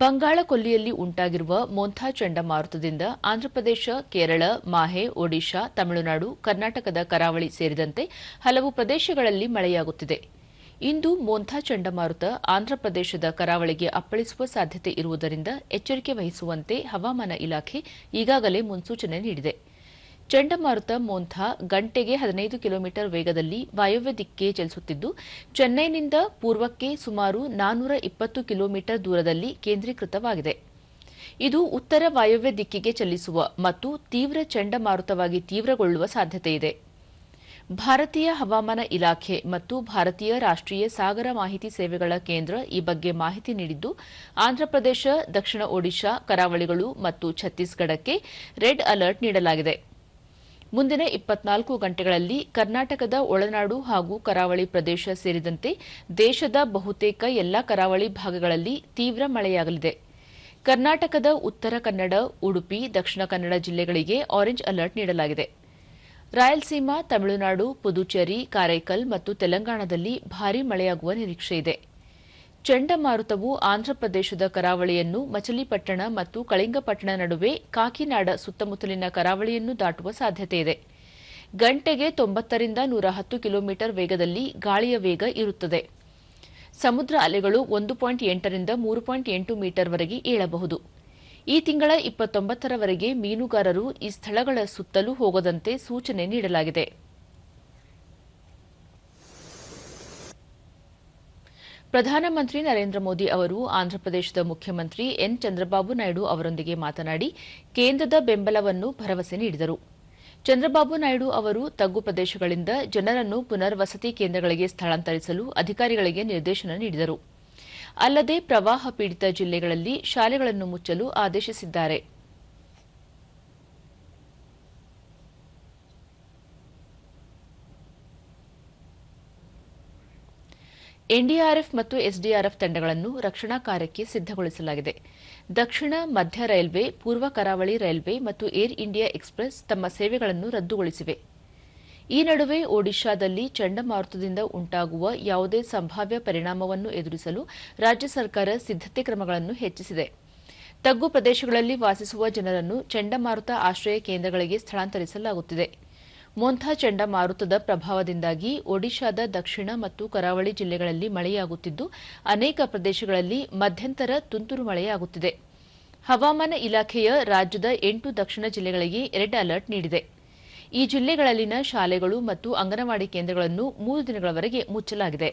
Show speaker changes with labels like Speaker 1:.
Speaker 1: ಬಂಗಾಳ ಕೊಲ್ಲಿಯಲ್ಲಿ ಉಂಟಾಗಿರುವ ಮೊಂಥಾ ಚಂಡಮಾರುತದಿಂದ ಆಂಧ್ರಪ್ರದೇಶ, ಕೇರಳ, ಮಾಹೆ, ಒಡಿಶಾ, ತಮಿಳುನಾಡು, ಕರ್ನಾಟಕದ ಕರಾವಳಿ ಸೇರಿದಂತೆ ಹಲವು ಪ್ರದೇಶಗಳಲ್ಲಿ ಮಳೆಯಾಗುತ್ತಿದೆ. ಇಂದು ಮೊಂಥಾ ಚಂಡಮಾರುತ ಆಂಧ್ರಪ್ರದೇಶದ ಕರಾವಳಿಗೆ ಅಪ್ಪಳಿಸುವ ಸಾಧ್ಯತೆ ಇರುವುದರಿಂದ ಎಚ್ಚರಿಕೆ ವಹಿಸುವಂತೆ ಹವಾಮಾನ ಇಲಾಖೆ ಈಗಾಗಲೇ ಮುನ್ಸೂಚನೆ ನೀಡಿದೆ. ಚಂಡಮಾರುತ ಮೋಂಥಾ ಗಂಟೆಗೆ ಹದಿನೈದು ಕಿಲೋಮೀಟರ್ ವೇಗದಲ್ಲಿ ವಾಯವ್ಯ ದಿಕ್ಕೆ ಚಲಿಸುತ್ತಿದ್ದು, ಚೆನ್ನೈನಿಂದ ಪೂರ್ವಕ್ಕೆ ಸುಮಾರು ನಾನ್ನೂರ ಇಪ್ಪತ್ತು ಕಿಲೋಮೀಟರ್ ದೂರದಲ್ಲಿ ಕೇಂದ್ರೀಕೃತವಾಗಿದೆ. ಇದು ಉತ್ತರ ವಾಯವ್ಯ ದಿಕ್ಕಿಗೆ ಚಲಿಸುವ ಮತ್ತು ತೀವ್ರ ಚಂಡಮಾರುತವಾಗಿ ತೀವ್ರಗೊಳ್ಳುವ ಸಾಧ್ಯತೆಯಿದೆ. ಭಾರತೀಯ ಹವಾಮಾನ ಇಲಾಖೆ ಮತ್ತು ಭಾರತೀಯ ರಾಷ್ಟೀಯ ಸಾಗರ ಮಾಹಿತಿ ಸೇವೆಗಳ ಕೇಂದ್ರ ಈ ಬಗ್ಗೆ ಮಾಹಿತಿ ನೀಡಿದ್ದು, ಆಂಧ್ರಪ್ರದೇಶ, ದಕ್ಷಿಣ ಒಡಿಶಾ, ಕರಾವಳಿಗಳು ಮತ್ತು ಛತ್ತೀಸ್ಗಢಕ್ಕೆ ರೆಡ್ ಅಲರ್ಟ್ ನೀಡಲಾಗಿದೆ. ಮುಂದಿನ ಇಪ್ಪತ್ನಾಲ್ಕು ಗಂಟೆಗಳಲ್ಲಿ ಕರ್ನಾಟಕದ ಒಳನಾಡು ಹಾಗೂ ಕರಾವಳಿ ಪ್ರದೇಶ ಸೇರಿದಂತೆ ದೇಶದ ಬಹುತೇಕ ಎಲ್ಲಾ ಕರಾವಳಿ ಭಾಗಗಳಲ್ಲಿ ತೀವ್ರ ಮಳೆಯಾಗಲಿದೆ. ಕರ್ನಾಟಕದ ಉತ್ತರ ಕನ್ನಡ, ಉಡುಪಿ, ದಕ್ಷಿಣ ಕನ್ನಡ ಜಿಲ್ಲೆಗಳಿಗೆ ಆರೆಂಜ್ ಅಲರ್ಟ್ ನೀಡಲಾಗಿದೆ. ರಾಯಲಸೀಮಾ, ತಮಿಳುನಾಡು, ಪುದುಚೇರಿ, ಕಾರೈಕಲ್ ಮತ್ತು ತೆಲಂಗಾಣದಲ್ಲಿ ಭಾರೀ ಮಳೆಯಾಗುವ ನಿರೀಕ್ಷೆಯಿದೆ ಚಂಡಮಾರುತವು ಆಂಧ್ರಪ್ರದೇಶದ ಕರಾವಳಿಯನ್ನು, ಮಚಲಿಪಟ್ಟಣ ಮತ್ತು ಕಳಿಂಗಪಟ್ಟಣ ನಡುವೆ ಕಾಕಿನಾಡ ಸುತ್ತಮುತ್ತಲಿನ ಕರಾವಳಿಯನ್ನು ದಾಟುವ ಸಾಧ್ಯತೆ ಇದೆ. ಗಂಟೆಗೆ ತೊಂಬತ್ತರಿಂದ ನೂರ ಹತ್ತು ಕಿಲೋಮೀಟರ್ ವೇಗದಲ್ಲಿ ಗಾಳಿಯ ವೇಗ ಇರುತ್ತದೆ. ಸಮುದ್ರ ಅಲೆಗಳು ಒಂದು ಪಾಯಿಂಟ್ ಎಂಟರಿಂದ ಮೂರು ಪಾಯಿಂಟ್ ಎಂಟು ಮೀಟರ್ವರೆಗೆ ಏಳಬಹುದು. ಈ ತಿಂಗಳ ಇಪ್ಪತ್ತೊಂಬತ್ತರವರೆಗೆ ಮೀನುಗಾರರು ಈ ಸ್ಥಳಗಳ ಸುತ್ತಲೂ ಹೋಗದಂತೆ ಸೂಚನೆ ನೀಡಲಾಗಿದೆ. ಪ್ರಧಾನಮಂತ್ರಿ ನರೇಂದ್ರ ಮೋದಿ ಅವರು ಆಂಧ್ರಪ್ರದೇಶದ ಮುಖ್ಯಮಂತ್ರಿ ಎನ್ ಚಂದ್ರಬಾಬು ನಾಯ್ಡು ಅವರೊಂದಿಗೆ ಮಾತನಾಡಿ ಕೇಂದ್ರದ ಬೆಂಬಲವನ್ನು ಭರವಸೆ ನೀಡಿದರು. ಚಂದ್ರಬಾಬು ನಾಯ್ಡು ಅವರು ತಗ್ಗು ಪ್ರದೇಶಗಳಿಂದ ಜನರನ್ನು ಪುನರ್ವಸತಿ ಕೇಂದ್ರಗಳಿಗೆ ಸ್ಥಳಾಂತರಿಸಲು ಅಧಿಕಾರಿಗಳಿಗೆ ನಿರ್ದೇಶನ ನೀಡಿದರು. ಅಲ್ಲದೆ ಪ್ರವಾಹ ಪೀಡಿತ ಜಿಲ್ಲೆಗಳಲ್ಲಿ ಶಾಲೆಗಳನ್ನು ಮುಚ್ಚಲು ಆದೇಶಿಸಿದ್ದಾರೆ. ಎನ್ಡಿಆರ್ಎಫ್ ಮತ್ತು ಎಸ್ಡಿಆರ್ಎಫ್ ತಂಡಗಳನ್ನು ರಕ್ಷಣಾ ಕಾರ್ಯಕ್ಕೆ ಸಿದ್ದಗೊಳಿಸಲಾಗಿದೆ ದಕ್ಷಿಣ, ಮಧ್ಯ ರೈಲ್ವೆ, ಪೂರ್ವ ಕರಾವಳಿ ರೈಲ್ವೆ ಮತ್ತು ಏರ್ ಇಂಡಿಯಾ ಎಕ್ಸ್ಪ್ರೆಸ್ ತಮ್ಮ ಸೇವೆಗಳನ್ನು ರದ್ದುಗೊಳಿಸಿವೆ. ಈ ನಡುವೆ ಒಡಿಶಾದಲ್ಲಿ ಚಂಡಮಾರುತದಿಂದ ಉಂಟಾಗುವ ಯಾವುದೇ ಸಂಭಾವ್ಯ ಪರಿಣಾಮವನ್ನು ಎದುರಿಸಲು ರಾಜ್ಯ ಸರ್ಕಾರ ಸಿದ್ದತೆ ಕ್ರಮಗಳನ್ನು ಹೆಚ್ಚಿಸಿದೆ. ತಗ್ಗು ಪ್ರದೇಶಗಳಲ್ಲಿ ವಾಸಿಸುವ ಜನರನ್ನು ಚಂಡಮಾರುತ ಆಶ್ರಯ ಕೇಂದ್ರಗಳಿಗೆ ಸ್ಥಳಾಂತರಿಸಲಾಗುತ್ತಿದೆ. ಮೊಂಥಾ ಚಂಡಮಾರುತದ ಪ್ರಭಾವದಿಂದಾಗಿ ಒಡಿಶಾದ ದಕ್ಷಿಣ ಮತ್ತು ಕರಾವಳಿ ಜಿಲ್ಲೆಗಳಲ್ಲಿ ಮಳೆಯಾಗುತ್ತಿದ್ದು, ಅನೇಕ ಪ್ರದೇಶಗಳಲ್ಲಿ ಮಧ್ಯಂತರ ತುಂತುರು ಮಳೆಯಾಗುತ್ತಿದೆ. ಹವಾಮಾನ ಇಲಾಖೆಯ ರಾಜ್ಯದ ಎಂಟು ದಕ್ಷಿಣ ಜಿಲ್ಲೆಗಳಿಗೆ ರೆಡ್ ಅಲರ್ಟ್ ನೀಡಿದೆ. ಈ ಜಿಲ್ಲೆಗಳಲ್ಲಿನ ಶಾಲೆಗಳು ಮತ್ತು ಅಂಗನವಾಡಿ ಕೇಂದ್ರಗಳನ್ನು ಮೂರು ದಿನಗಳವರೆಗೆ ಮುಚ್ಚಲಾಗಿದೆ.